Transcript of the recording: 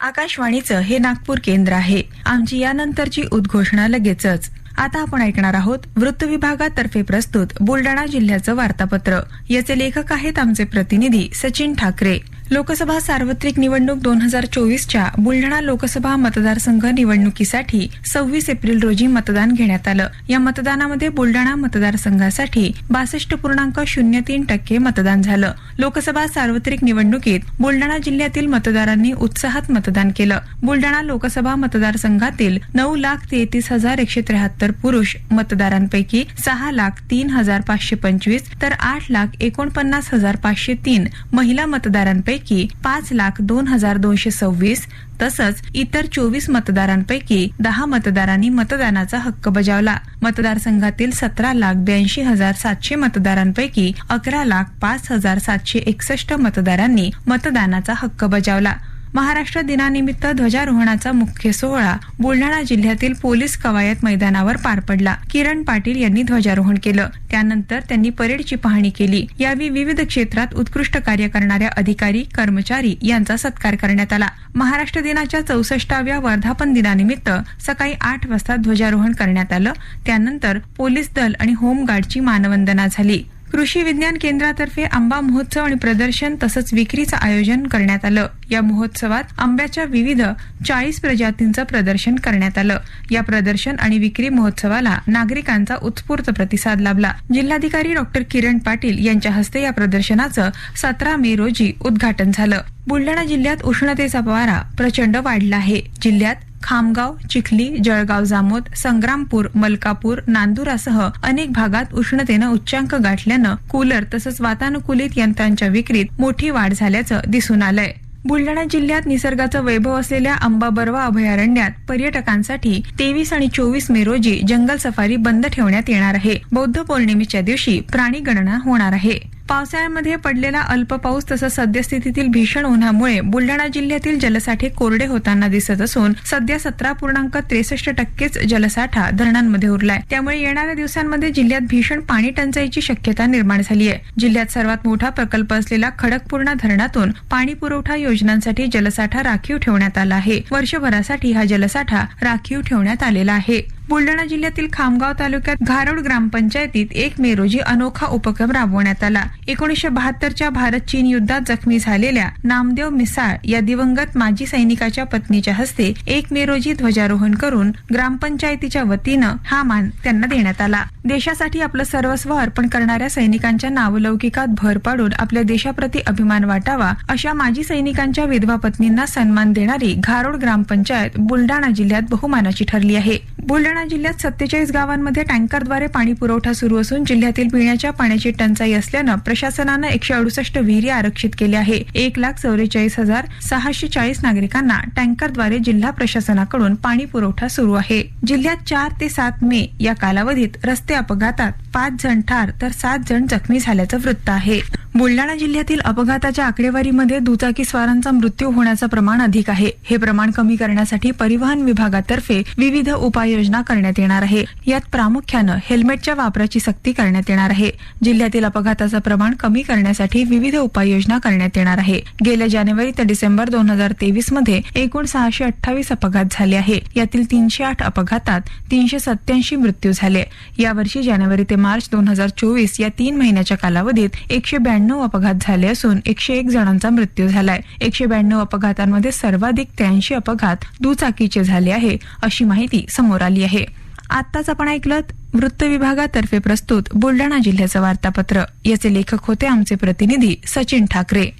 आकाशवाणीचं हे नागपूर केंद्र आहे. आमची यानंतरची उद्घोषणा लगेचच. आता आपण ऐकणार आहोत वृत्त विभागातर्फे प्रस्तुत बुलडाणा जिल्ह्याचं वार्तापत्र. याचे लेखक आहेत आमचे प्रतिनिधी सचिन ठाकरे. लोकसभा सार्वत्रिक निवडणूक दोन हजार चोवीसच्या बुलढाणा लोकसभा मतदारसंघ निवडणुकीसाठी सव्वीस एप्रिल रोजी मतदान घेण्यात आलं. या मतदानामध्ये बुलढाणा मतदारसंघासाठी बासष्ट पूर्णांक शून्य तीन टक्के मतदान झालं. लोकसभा सार्वत्रिक निवडणुकीत बुलढाणा जिल्ह्यातील मतदारांनी उत्साहात मतदान केलं. बुलढाणा लोकसभा मतदारसंघातील नऊ लाख तेहतीस हजार एकशे त्र्याहत्तर पुरुष मतदारांपैकी सहा लाख तीन हजार पाचशे पंचवीस तर आठ लाख एकोणपन्नास हजार पाचशे तीन महिला मतदारांपैकी पाच लाख दोन हजार दोनशे सव्वीस तसंच इतर चोवीस मतदारांपैकी दहा मतदारांनी मतदानाचा हक्क बजावला. मतदारसंघातील सतरा लाख ब्याऐंशी हजार सातशे मतदारांपैकी अकरा लाख पाच हजार सातशे एकसष्ट मतदारांनी मतदानाचा हक्क बजावला. महाराष्ट्र दिनानिमित्त ध्वजारोहणाचा मुख्य सोहळा बुलढाणा जिल्ह्यातील पोलीस कवायत मैदानावर पार पडला. किरण पाटील यांनी ध्वजारोहण केलं. त्यानंतर त्यांनी परेडची पाहणी केली. यावेळी विविध क्षेत्रात उत्कृष्ट कार्य करणाऱ्या अधिकारी कर्मचारी यांचा सत्कार करण्यात आला. महाराष्ट्र दिनाच्या चौसष्टाव्या वर्धापन दिनानिमित्त सकाळी आठ वाजता ध्वजारोहण करण्यात आलं. त्यानंतर पोलीस दल आणि होमगार्डची मानवंदना झाली. कृषी विज्ञान केंद्रातर्फे आंबा महोत्सव आणि प्रदर्शन तसंच विक्रीचं आयोजन करण्यात आलं. या महोत्सवात आंब्याच्या विविध चाळीस प्रजातींचं प्रदर्शन करण्यात आलं. या प्रदर्शन आणि विक्री महोत्सवाला नागरिकांचा उत्स्फूर्त प्रतिसाद लाभला. जिल्हाधिकारी डॉक्टर किरण पाटील यांच्या हस्ते या प्रदर्शनाचं सतरा मे रोजी उद्घाटन झालं. बुलढाणा जिल्ह्यात उष्णतेचा पवारा प्रचंड वाढला आहे. जिल्ह्यात खामगाव चिखली जळगाव जामोद संग्रामपूर मलकापूर नांदुरासह अनेक भागात उष्णतेनं उच्चांक गाठल्यानं कूलर तसंच वातानुकूलित यंत्रांच्या विक्रीत मोठी वाढ झाल्याचं दिसून आलंय. बुलढाणा जिल्ह्यात निसर्गाचं वैभव असलेल्या अंबाबरवा अभयारण्यात पर्यटकांसाठी तेवीस आणि चोवीस मे रोजी जंगल सफारी बंद ठेवण्यात येणार आहे. बौद्ध पौर्णिमेच्या दिवशी प्राणी गणना होणार आहे. पावसाळ्यामध्ये पडलेला अल्प पाऊस तसंच सद्यस्थितीतील भीषण उन्हामुळे बुलढाणा जिल्ह्यातील जलसाठे कोरडे होताना दिसत असून सध्या सतरा पूर्णांक त्रेसष्ट टक्केच जलसाठा धरणांमध्ये उरलाय. त्यामुळे येणाऱ्या दिवसांमध्ये जिल्ह्यात भीषण पाणी टंचाईची शक्यता निर्माण झाली आहे. जिल्ह्यात सर्वात मोठा प्रकल्प असलेला खडकपूर्णा धरणातून पाणी पुरवठा योजनांसाठी जलसाठा राखीव ठेवण्यात आला आहे. वर्षभरासाठी हा जलसाठा राखीव ठेवण्यात आलेला आहे. बुलढाणा जिल्ह्यातील खामगाव तालुक्यात घारोड ग्रामपंचायतीत एक मे रोजी अनोखा उपक्रम राबवण्यात आला. एकोणीसशे बहात्तरच्या भारत चीन युद्धात जखमी झालेल्या नामदेव मिसाळ या दिवंगत माजी सैनिकाच्या पत्नीच्या हस्ते एक मे रोजी ध्वजारोहण करून ग्रामपंचायतीच्या वतीनं हा मान त्यांना देण्यात आला. देशासाठी आपलं सर्वस्व अर्पण करणाऱ्या सैनिकांच्या नावलौकिकात भर पाडून आपल्या देशाप्रती अभिमान वाटावा अशा माजी सैनिकांच्या विधवा पत्नींना सन्मान देणारी घारोड ग्रामपंचायत बुलढाणा जिल्ह्यात बहुमानाची ठरली आहे. बुलढाणा जिल्ह्यात सत्तेचाळीस गावांमध्ये टँकरद्वारे पाणी पुरवठा सुरू असून जिल्ह्यातील पिण्याच्या पाण्याची टंचाई असल्यानं प्रशासनानं एकशे अडुसष्ट विहिरी आरक्षित केली आहे. एक लाख चौवेचाळीस हजार सहाशे चाळीस नागरिकांना टँकरद्वारे जिल्हा प्रशासनाकडून पाणी पुरवठा सुरू आहे. जिल्ह्यात चार ते सात मे या कालावधीत रस्ते अपघातात पाच जण ठार तर सात जण जखमी झाल्याचं वृत्त आहे. बुलढाणा जिल्ह्यातील अपघाताच्या आकडेवारीमध्ये दुचाकी स्वारांचा मृत्यू होण्याचं प्रमाण अधिक आहे. हे प्रमाण कमी करण्यासाठी परिवहन विभागातर्फे विविध उपाययोजना करण्यात येणार आहे. यात प्रामुख्यानं हेल्मेटच्या वापराची सक्ती करण्यात येणार आहे. जिल्ह्यातील अपघाताचं प्रमाण कमी करण्यासाठी विविध उपाययोजना करण्यात येणार आहे. गेल्या जानेवारी ते डिसेंबर दोन हजार तेवीसमध्ये एकूण सहाशे अठ्ठावीस अपघात झाले आहे. यातील तीनशे आठ अपघातात तीनशे सत्याऐंशी मृत्यू झाले. यावर्षी जानेवारी ते मार्च दोन हजार चोवीस या तीन महिन्याच्या कालावधीत एकशे ब्याण्णव अपघात झाले असून एकशे एक जणांचा मृत्यू झालाय. एकशे ब्याण्णव अपघातांमध्ये सर्वाधिक त्र्याऐंशी अपघात दुचाकीचे झाले आहे अशी माहिती समोर आली आहे. आत्ताच आपण ऐकलं वृत्त विभागातर्फे प्रस्तुत बुलढाणा जिल्ह्याचं वार्तापत्र. याचे लेखक होते आमचे प्रतिनिधी सचिन ठाकरे.